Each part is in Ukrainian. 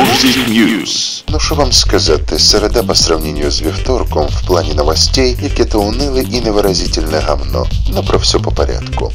Мурзі News. Ну що вам сказати, середа по сравнению з вівторком в плані новостей, яке то унили і невиразительне гамно. Ну про все по порядку.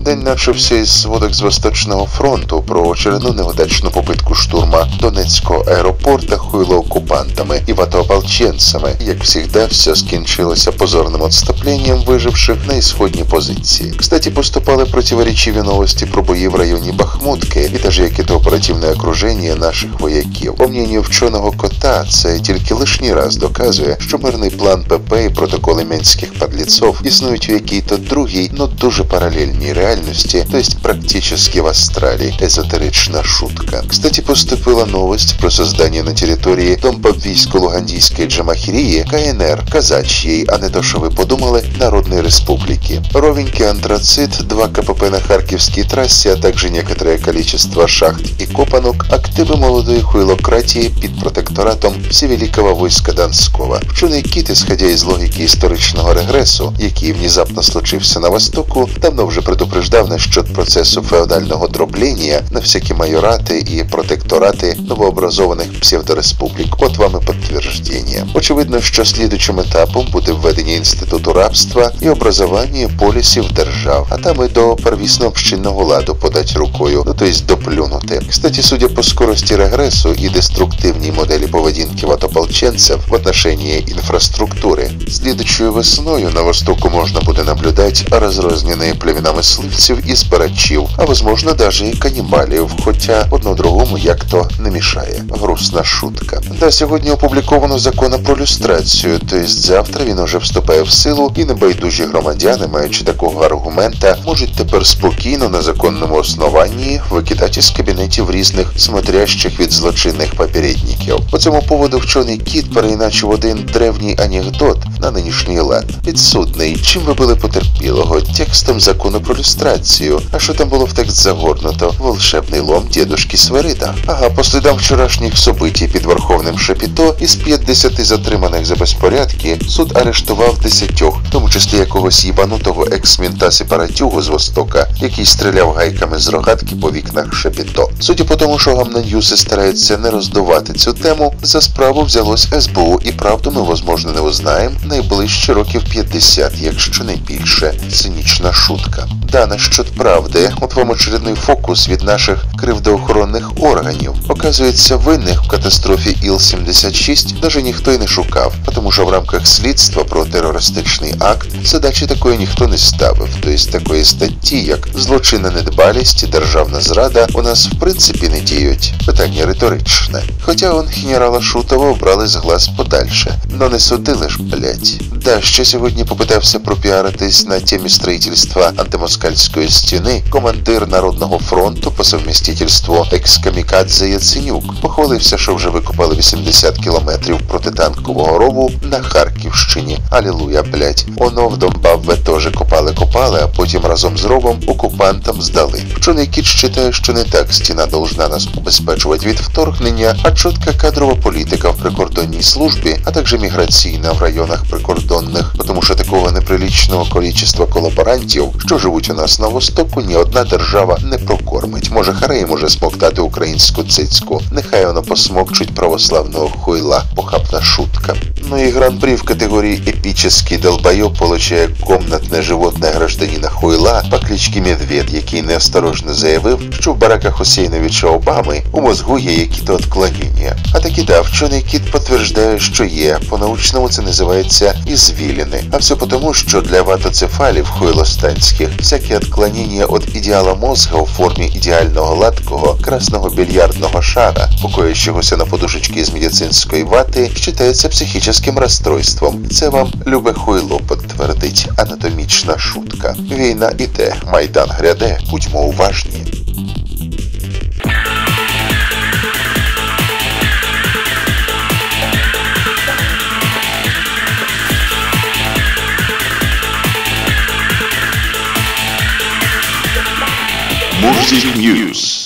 День начався із сводок з Восточного фронту про очередну неудачну попитку штурма Донецького аеропорта хуйло-окупантами і ватоополченцями. Як завжди, все скінчилося позорним отступленням виживших на ісходні позиції. Кстати, поступали противоречиві новості про бої в районі Бахмутки і даже яке-то оперативне окруження наших вояків. По мнению вченого кота, це тільки лишній раз доказує, що мирний план ПП і протоколи мінських подліцов існують у якій-то другій, но дуже паралельній реальности, то есть практически в Австралии. Эзотеричная шутка. Кстати, поступила новость про создание на территории Домбовійсько-Лугандійської Джамахірії КНР, казачьей, а не то, що ви подумали, Народної Республики. Ровенький антрацит, два КПП на Харківській трассе, а также некоторое количество шахт и копанок, активы молодої хуйлократії під протекторатом Всевеликого войска Донського. Вчений кіт, исходя із логіки історичного регресу, який внезапно случився на Востоку, давно вже предупреждав насчет процесу феодального дроблення на всякі майорати і протекторати новообразованих псевдореспублік. От вам і підтвердження. Очевидно, що слідучим етапом буде введення інституту рабства і образування полісів держав, а там і до первісного общинного ладу подать рукою, ну то есть доплюнути. Кстати, судя по скорости регресу и деструктивній моделі поведінки ватополченцев в отношении инфраструктуры, слідучою весною на востоку можна буде наблюдати розрознені племена мисливців і збирачів, а возможно даже і канібалів, хоча одно другому як то не мішає. Грустна шутка. Да, сьогодні опубліковано закон про люстрацію, то есть завтра він уже вступає в силу, і небайдужі громадяни, маючи такого аргумента, можуть тепер спокійно на законному основанні викидати з кабінетів різних смотрящих від злочинних попередників. По цьому поводу вчений кіт переіначив один древній анекдот на нинішній лад. Підсудний, чим ви були потерпілого? Текстом закону про люстрацію. А що там було в текст загорнуто? Волшебний лом дідушки Сверида. Ага, по слідам вчорашніх событий під Верховним Шепіто із 50 затриманих за безпорядки суд арештував десятьох, в тому числі якогось їбанутого екс-мінта сепаратюгу з Востока, який стріляв гайками з рогатки по вікнах Шепіто. Судя по тому, що гамнаньюси стараються не роздувати цю тему, за справу взялось СБУ, і правду ми, возможно, не узнаємо найближче років 50, якщо не більше. Цинічна шутка. Да, насчет правди, от вам очередний фокус від наших кривдоохоронних органів. Оказується, винних в катастрофі Іл-76 даже ніхто й не шукав, тому що в рамках слідства про терористичний акт задачі такої ніхто не ставив, тобто такої статті, як злочинна недбалість і державна зрада, у нас в принципі не діють. Питання риторичне. Хоча он генерала Шутова обрали з глаз подальше, но не судили ж, блять. Да, ще сьогодні попитався пропіаритись на темі строїтельства антимоскальської стіни командир Народного фронту по совмістительству екс-камікадзе Яценюк. Похвалився, що вже викопали 80 кілометрів протитанкового рову на Харківщині. Алілуя, блять. Оно в Донбавве теж копали-копали, а потім разом з ровом окупантам здали. Вчений кіт считає, що не так стіна должна нас убезпечувати від вторгнення, а чітка кадрова політика в прикордонній службі, а також міграційна в районах прикордонних, тому що такого неприлічного количества колаборантів, що живуть у нас на востоку, ні одна держава не прокормить. Може, Харей може смоктати українську цицьку. Нехай воно посмокчуть православного хуйла, похабна шутка. І гран-при в категорії епічний долбойоб получає комнатне животне гражданина Хуйла по кличці Медведь, який неосторожно заявив, що в бараках Хусейновича Обами у мозгу є які-то отклонення. А таки да, вчений кіт підтверджує, що є. По-научному це називається ізвіліни. А все потому, що для ватоцефалів хуйлостанських всякі отклонення від ідеала мозга у формі ідеального гладкого красного більярдного шара, покоящогося на подушечці з медицинської вати, вважається психічним розстройством. Це вам любе хуйло підтвердить анатомічна шутка. Війна іде, майдан гряде, будьмо уважні. Мурзі Ньюс.